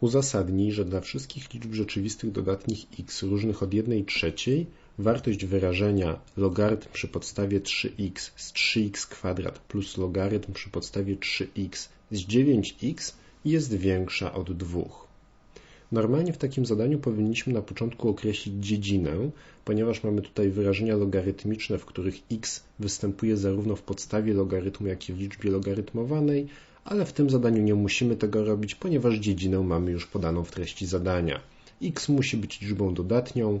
Uzasadnij, że dla wszystkich liczb rzeczywistych dodatnich x różnych od 1 trzeciej wartość wyrażenia logarytm przy podstawie 3x z 3x kwadrat plus logarytm przy podstawie 3x z 9x jest większa od 2. Normalnie w takim zadaniu powinniśmy na początku określić dziedzinę, ponieważ mamy tutaj wyrażenia logarytmiczne, w których x występuje zarówno w podstawie logarytmu, jak i w liczbie logarytmowanej, ale w tym zadaniu nie musimy tego robić, ponieważ dziedzinę mamy już podaną w treści zadania. x musi być liczbą dodatnią,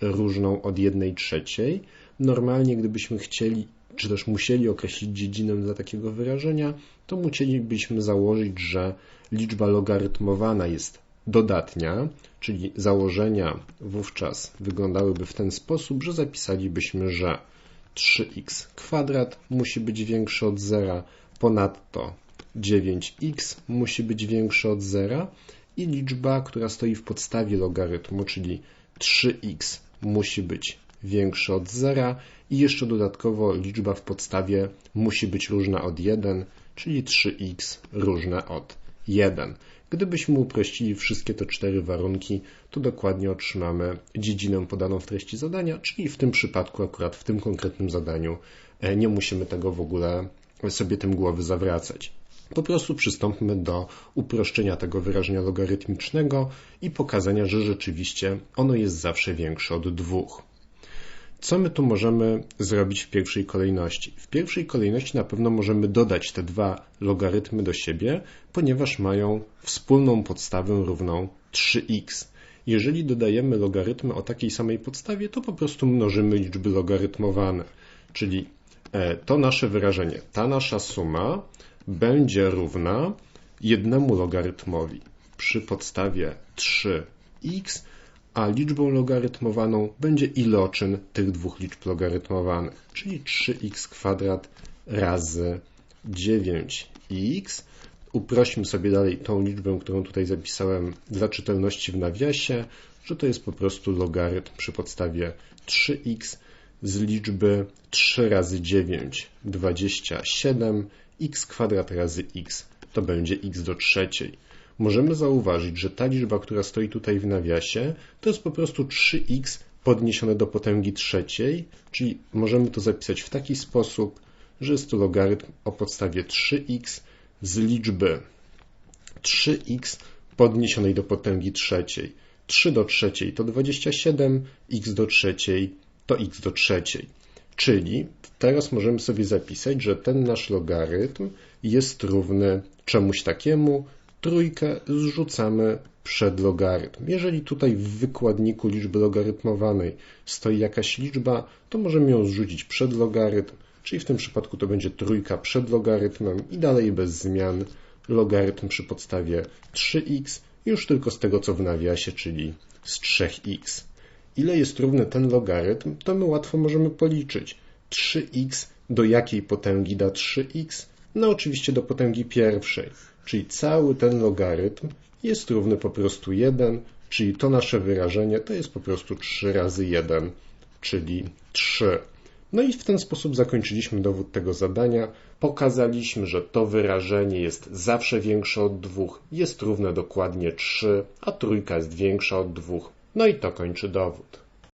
różną od 1 trzeciej. Normalnie, gdybyśmy chcieli, czy też musieli określić dziedzinę dla takiego wyrażenia, to musielibyśmy założyć, że liczba logarytmowana jest dodatnia, czyli założenia wówczas wyglądałyby w ten sposób, że zapisalibyśmy, że 3x kwadrat musi być większy od zera, ponadto 9x musi być większy od zera i liczba, która stoi w podstawie logarytmu, czyli 3x musi być większa od zera i jeszcze dodatkowo liczba w podstawie musi być różna od 1, czyli 3x różne od 1. Gdybyśmy uprościli wszystkie te cztery warunki, to dokładnie otrzymamy dziedzinę podaną w treści zadania, czyli w tym przypadku, akurat w tym konkretnym zadaniu, e, nie musimy tego w ogóle sobie tym głowy zawracać. Po prostu przystąpmy do uproszczenia tego wyrażenia logarytmicznego i pokazania, że rzeczywiście ono jest zawsze większe od dwóch. Co my tu możemy zrobić w pierwszej kolejności? W pierwszej kolejności na pewno możemy dodać te dwa logarytmy do siebie, ponieważ mają wspólną podstawę równą 3x. Jeżeli dodajemy logarytmy o takiej samej podstawie, to po prostu mnożymy liczby logarytmowane, czyli to nasze wyrażenie, ta nasza suma będzie równa jednemu logarytmowi przy podstawie 3x, a liczbą logarytmowaną będzie iloczyn tych dwóch liczb logarytmowanych, czyli 3x kwadrat razy 9x. Uprośmy sobie dalej tą liczbę, którą tutaj zapisałem dla czytelności w nawiasie, że to jest po prostu logarytm przy podstawie 3x z liczby 3 razy 9 27 x kwadrat razy x to będzie x do trzeciej. Możemy zauważyć, że ta liczba, która stoi tutaj w nawiasie, to jest po prostu 3x podniesione do potęgi trzeciej, czyli możemy to zapisać w taki sposób, że jest to logarytm o podstawie 3x z liczby 3x podniesionej do potęgi trzeciej. 3 do trzeciej to 27, x do trzeciej to x do trzeciej. Czyli teraz możemy sobie zapisać, że ten nasz logarytm jest równy czemuś takiemu. Trójkę zrzucamy przed logarytm. Jeżeli tutaj w wykładniku liczby logarytmowanej stoi jakaś liczba, to możemy ją zrzucić przed logarytm, czyli w tym przypadku to będzie trójka przed logarytmem i dalej bez zmian logarytm przy podstawie 3x już tylko z tego co w nawiasie, czyli z 3x ile jest równy ten logarytm, to my łatwo możemy policzyć. 3x do jakiej potęgi da 3x? No oczywiście do potęgi pierwszej, czyli cały ten logarytm jest równy po prostu 1, czyli to nasze wyrażenie to jest po prostu 3 razy 1, czyli 3. No i w ten sposób zakończyliśmy dowód tego zadania. Pokazaliśmy, że to wyrażenie jest zawsze większe od 2, jest równe dokładnie 3, a trójka jest większa od 2. No i to kończy dowód.